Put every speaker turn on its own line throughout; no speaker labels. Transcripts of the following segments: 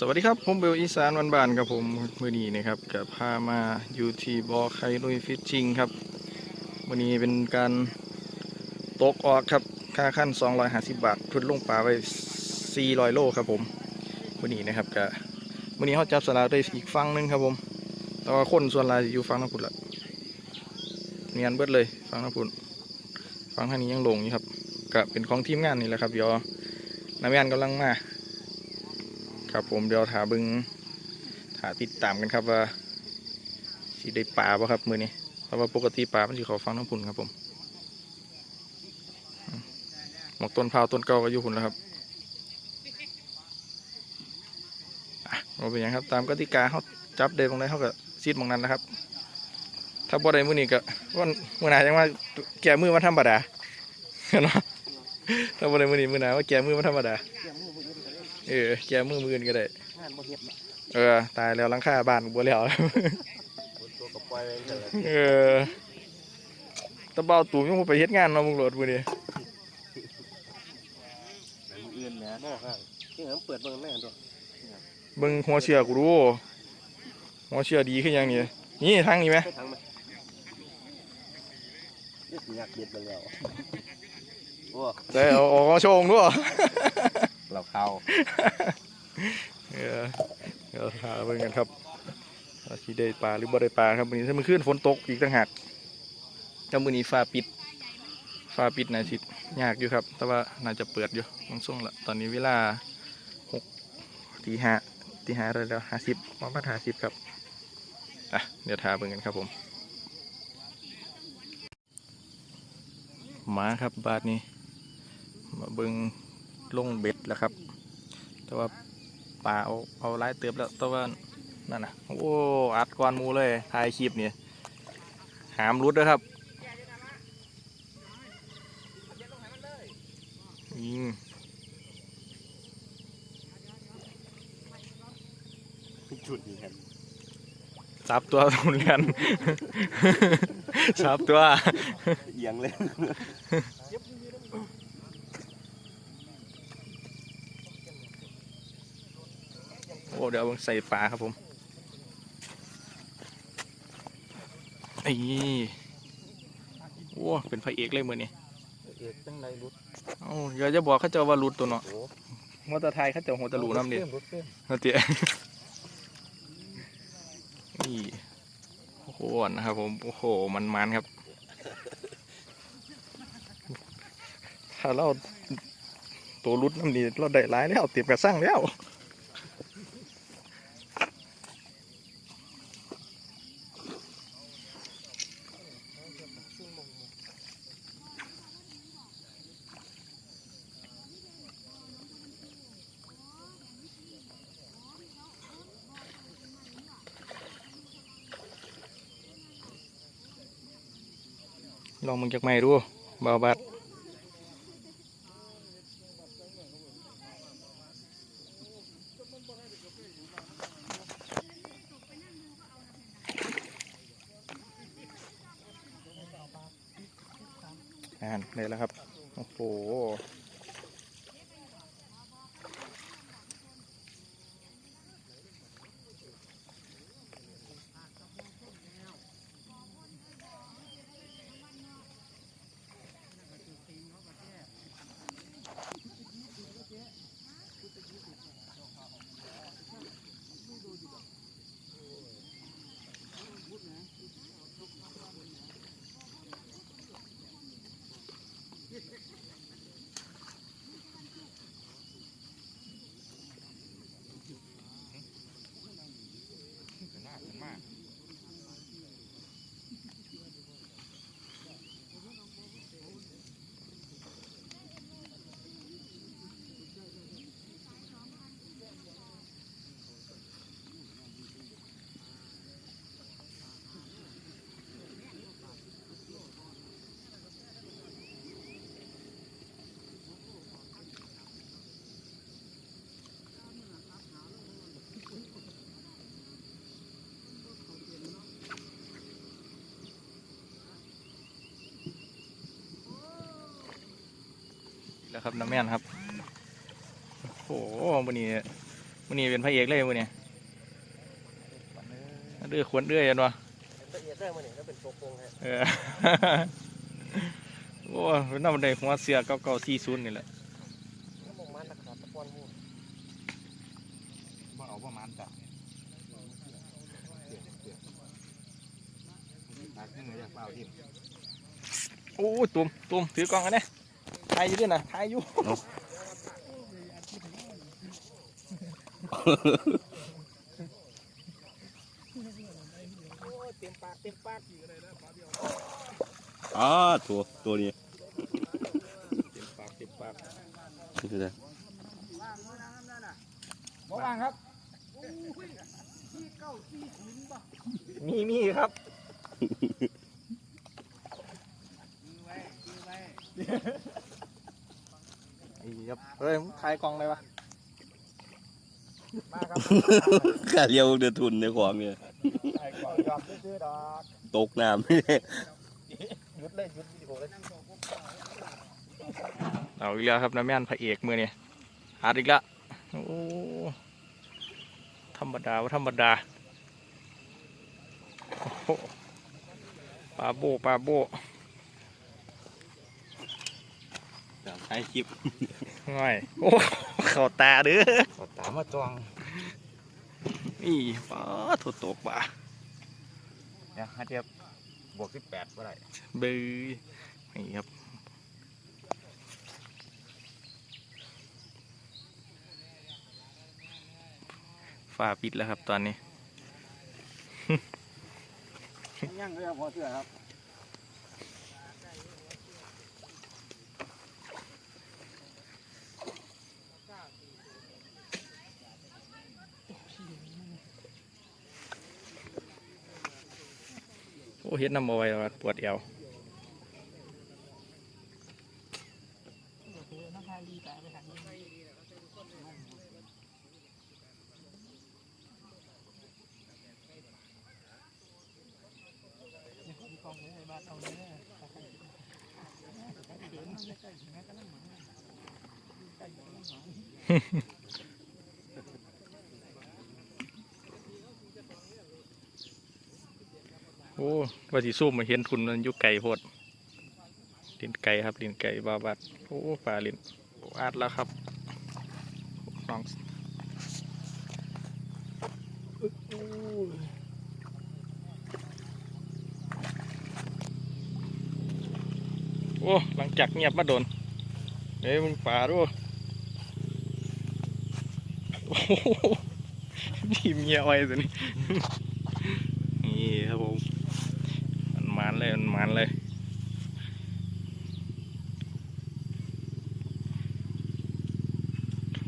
สวัสดีครับ ผมเบลอีสานวันบานครับผมมื่อนี้นะครับกับพามาอยู่ที่บอไคลุยฟิชชิงครับมื่อนี้เป็นการตกออกครับค่าขั้น 250 บาททุนลงปลาไป400 โลครับผมมื่อนี้นะครับกับมื่อนี้เขาจับสลากได้อีกฝั่งนึงครับผมแต่ว่าคนส่วนลายอยู่ฝั่งน้ำพุ่นละเนียนเบิดเลยฝั่งน้ำพุ่นฝั่งทางนี้ยังลงอยู่ครับก็เป็นของทีมงานนี่แหละครับยวน้ำยานกำลังมา ครับ ผมเดี๋ยวถาบึงถาติดตามกันครับว่าสิได้ปลาป่ะครับมือนี้เพราะว่าปกติปลามันสิเขาฟังน้ำพุ่นครับผมอืมหมกต้นพาวต้นเก่าก็อยู่พุ่นแล้วครับเราเป็นหยังครับ ตามกติกาเขาจับได้ตรงไหนเขาก็ซีดตรงนั้นนะครับ ถ้าบ่ได้มือนี้ก็วันมือหนาจังว่าแก่มือมาธรรมดาเนาะถ้าบ่ได้มือนี้มือหนาว่าแก่มือมาธรรมดา เออแกมือมือนก็ได้
งานบ่เฮ็ดน่ะ
เออ ตายแล้วหลังคาบ้านบัวแล้ว
ตัวกับปล่อยไว้จังซั่น
เออตะเบาตูมยังบ่ไปเฮ็ดงานเนาะมึงโหลดมื้อนี้
หนังอื่นแหน่นอกข้างนี่มันเปิดเบิ่งแม่นตัว
เบิ่งหัวเชือกูดูหัวเชือดีขึ้นยังนี่นี่ทางนี้ไหม
ไปทางมั้ยเรียกอยากเบ็ดมันแล้วโอ้
ใส่เอาเอาโชงด้วย
เราเข้า
เออเดี๋ยวหาเบิ่งกันครับว่าสิได้ปลาหรือบ่ได้ปลาครับมื้อนี้ถ้ามันขึ้นฝนตกอีกต่างหากถ้ามื้อนี้ฟ้าปิดฟ้าปิดน่าสิยากอยู่ครับ แต่ว่าน่าจะเปิดอยู่บางช่วงละตอนนี้เวลาหกตีห้าตีห้าแล้วแล้วห้าสิบประมาณห้าสิบครับอะเดี๋ยวทาเบิ่งกันครับผม มาครับบาทนี้มาเบิ่ง ลงเบ็ดแล้วครับ แต่ว่าปลาเอาเอาไล่เติบแล้วแต่ว่านั่นนะโอ้อัดก้อนหมูเลยถ่ายคลิปนี่หามรุดด้วยครับยิง
จุดนี้ครับ
สับตัวทุเรียนสับตัว
เอียงเลย
โอ้ เดี๋ยวเอาใส่ปลาครับผมนี่โอ้เป็นพระเอกเลยมือนี่
เอกจังได๋รุด
เอ้าอย่าจะบอกเขาเจ้าว่ารุดตัวเนาะ
โอ้
มอเตอร์ไทยเขาเจ้าหัวตะลูน้ำดิ
รุดเฟ้ม
นาเตี้ยนี่โอ้โหนะครับผมโอ้โหมันมันครับถ้าเราตัวรุดน้ำดีเราได้ร้ายแล้วเตรียมกระสั่งแล้ว ลองมึงจากไม่ดูบาบัด แล้วครับน้ำแม่นครับ โอ้โหวันนี้มื้อนี้เป็นพระเอกเลยมื้อนี้เดือขวนเดือยอันวะ
ละเอียดได้มาเนี่ยแล้วเป็นโปกงฮะ
เออโอ้ยเป็นน้ำได้หัวเสือเก่าๆ40นี่แหละ
แล้วมองมันราคาตะปอนหู
บ่เอาประมาณจ้ะตักนึงเลยอยากเปล่าทิม
โอ้ยตุ่มตุ่มถือกล้องกันเนี่ยถ่ายอยู่ด้วยนะถ่ายอยู่
โอ้ยเต็มปากเต็มปาก
อ๋อตัวตัวนี้
เต็มปากเต็มปาก
นี่คืออะไร
บ่ว่างครับมีมีครับไอ้ ครับเฮ้ยมึงถ่ายกล้องเลยวะมาครับ
กาเรียวเดือดทุนในของเนี่ย
ถ่ายกล้องยอมซื้อๆดอก
ตกน้
หยุดเลยหยุดวิดีโอเลยเอาอีกแล้วครับน้ำแม่นพระเอกมือนี่หาดอีกแล้วโอ้ธรรมดาว่าธรรมดาโอ้โหปลาโบปลาโบำ
ถ่ายคลิป
ง่อยโอ้เข่าตาเด้อ
ขอตามมาจอง
นี่ปลาถูกตกป่ะ
เนี่ยห้าเทียบบวกสิบแปดเท่าไหร่
เบือนี่ครับฝ้าปิดแล้วครับตอนนี้
ย่างเลยพอเสื้อครับ
อ้เฮ็ดน้ำเอว้แล้วปวดเอว โอ้ว่าสิสู้มาเห็นทุนมันยู่ไก่โพดลินไก่ครับลินไก่บาบัดโอ้ปลาลินอ้อาดแล้วครับน้องโอ้หลังจากเงียบมาโดนเฮ้ยมึงป่าด้วยโอ้โหทีเมียไว้ตัวนี้นี่ครับผมมัน มันเลยมัน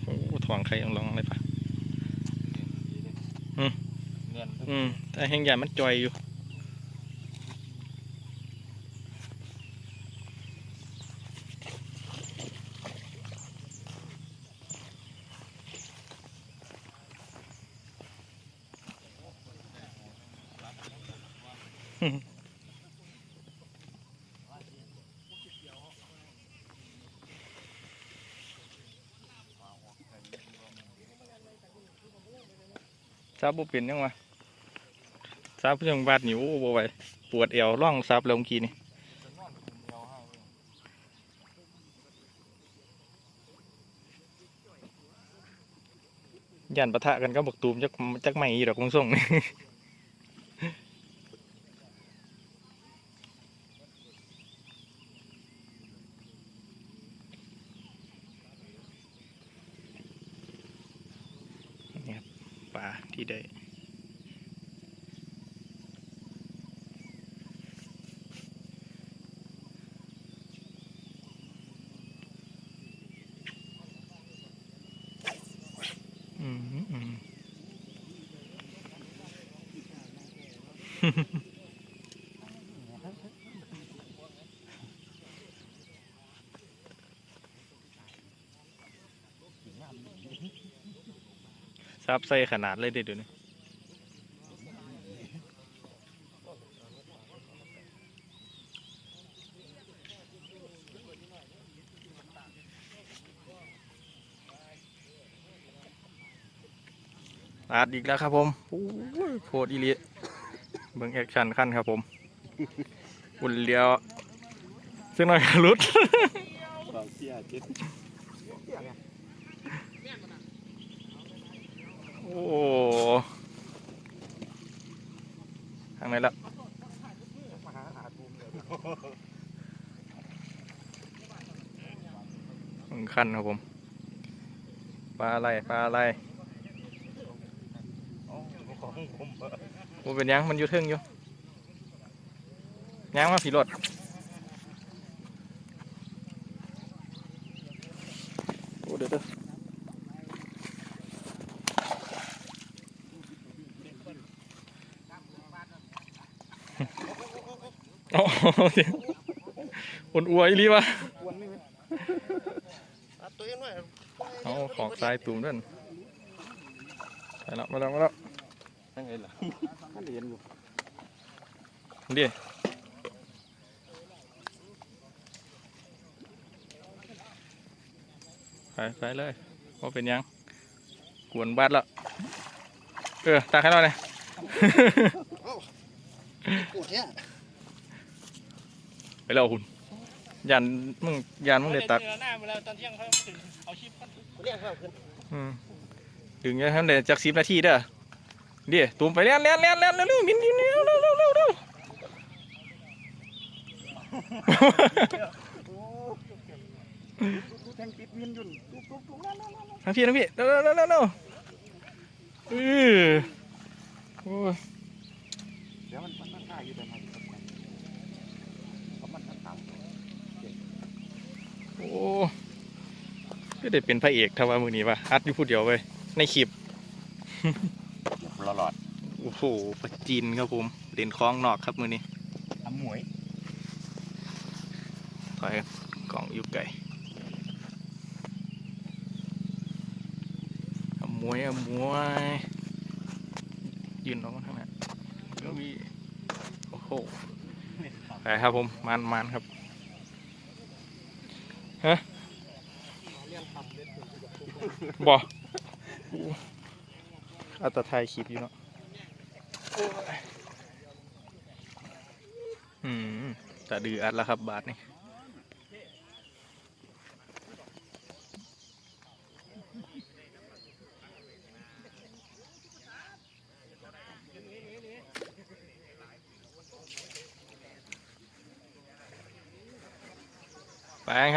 มันเลย โอ้ถวงใครยังลองเลยปะอืม
เนียน
อืมแต่แห่งใหญ่มันจอยอยู่ ซับบ่เป็นยังวะซับยังบาดนิ้วบ่ไหวปวดเอวร่องซับลงกีนี่ยันปะทะกันก็บอกตูมจักจักไม่ดอกคงส่งนี่ครับปลา ที่ได้อืมอืม ซับใส่ขนาดเลยเด็ดเดี๋ยวนี้ลาดอีกแล้วครับผมโคตรอีเลีเบิ่งแอคชั่นขั้นครับผม อุ่นเลี้ยวซึ่งหน่อยก็รุด
สองเสียเจ็ด
โอ้ทางไหนละมึงขั้นครับผม ปลาอะไร ปลาอะไรโอ้เป็นยังมันอยู่เทิงอยู่ยังมาผีรถโอ้เดี๋ยวเดี๋ยว โอ้เดี๋ยวอุ่นอวยอีหลีวะ
ตัวยังไง
เอาของทรายตุ่มด้วยไปแล้วมาแล้วมาแล้ว
ทั้งไงล่ะ
ท่านเรียนอยู่
ดิไปไปเลยว่าเป็นหยังกวนบัดแล้วเออตักให้หน่อยเลย
ปวดเนี่ย
ไป แล้วคุณยันมึงยันมึงได้ตัก
เหน้ามาแล้วตอนเที่ยงเขาถึงเอาชิปเรียกเขาขึ้น
อืมดึงยังทำได้จากสิบนาทีเด้อเดี๋ยวตูมไปเลี้ยนเลี้ยนเลี้ยนเลี้ยนเร็วเร็วบินบินเร็วเร็วเร็วเร็วเร็ว
แทงติดวินยุ่นตุ๊กตุ๊กตุ๊กนั่นนั่น
ทั้งพี่ทั้งพี่เร็วเร็วเร็วเร็วเร็วเออโอ้ย
เดี๋ยวมันมันมันท่าอยู่แต่ไหนเพราะมันต่ำ
โอ้ก็ได้เป็นพระเอกทว่ามือนี้วะอัดอยู่ผู้เดียวเว้ยในคลิป
หลอด
โอ้โหประจินครับผมเด่นคล้องนอกครับมือนี้
อำหมวย
ถอยกล่องอยู่ไก่เอามวยเอามวยยืนออกมาทางนั้นก็มีโอ้โหไปครับผมมันมันครับ ฮะบออัตไทยคลิปอยู่เนาะอืมแต่ดืออัดแล้วครับบาทนี่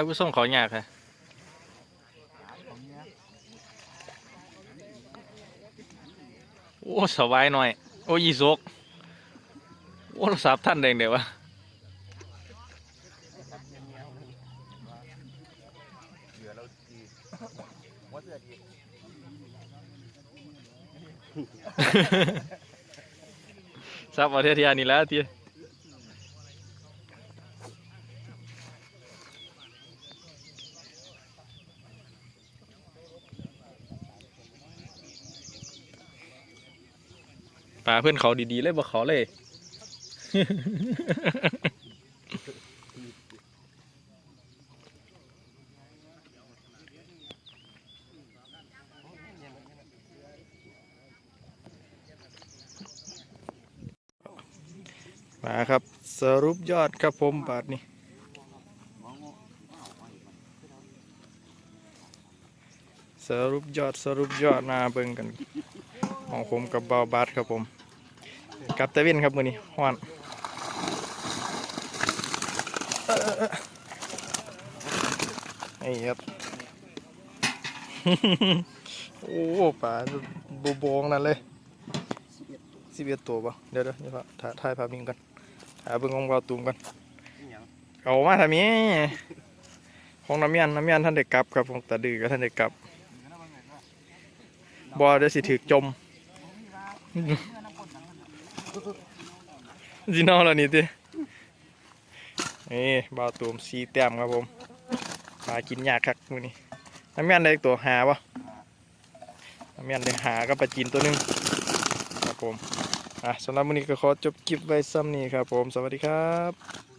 ครับผู้ส่งขอหยากค่ะโอ้สบายหน่อย โอ้ยีโซกโอ้สับท่านแดงเดี๋ยววะ
เหลือเราดีหัวเสือดี
สับเอาเทียๆนี่แหล้วที ลาเพื่อนเขาดีๆเลยบ่เขาเลยมาครับสรุปยอดครับผมบาทนี้สรุปยอดสรุปยอดมาเบิ่งกัน ของผมกับเบาบาทครับผม กับตะวินครับมือนี้ฮ้อนเออเออเออไอ้ครับ โอ้ปลาโบโบงนั่นเลยสิบเอ็ดตัวป่ะเดี๋ยวเดี๋ยวนี่ครับถ่ายถ่ายภาพนิ่งกันหาเบิ่งของเบาตูมกันเอามาทำนี้ของน้ำยันน้ำยันท่านเด็กกลับครับของตาดือก็ท่านเด็กกลับบอเดี๋ยวสิถือจม จีนอแล้วนี่ดินี่บาวตูมสีแต้มครับผมมากินยากคักมื้อนี้น้ำมันได้ตัวหาปะน้ำมันได้หาก็ไปลาจีนตัวหนึงครับผมอะสำหรับมือนี้ก็ขอจบคลิปไว้ซ้ำนี้ครับผม สวัสดีครับ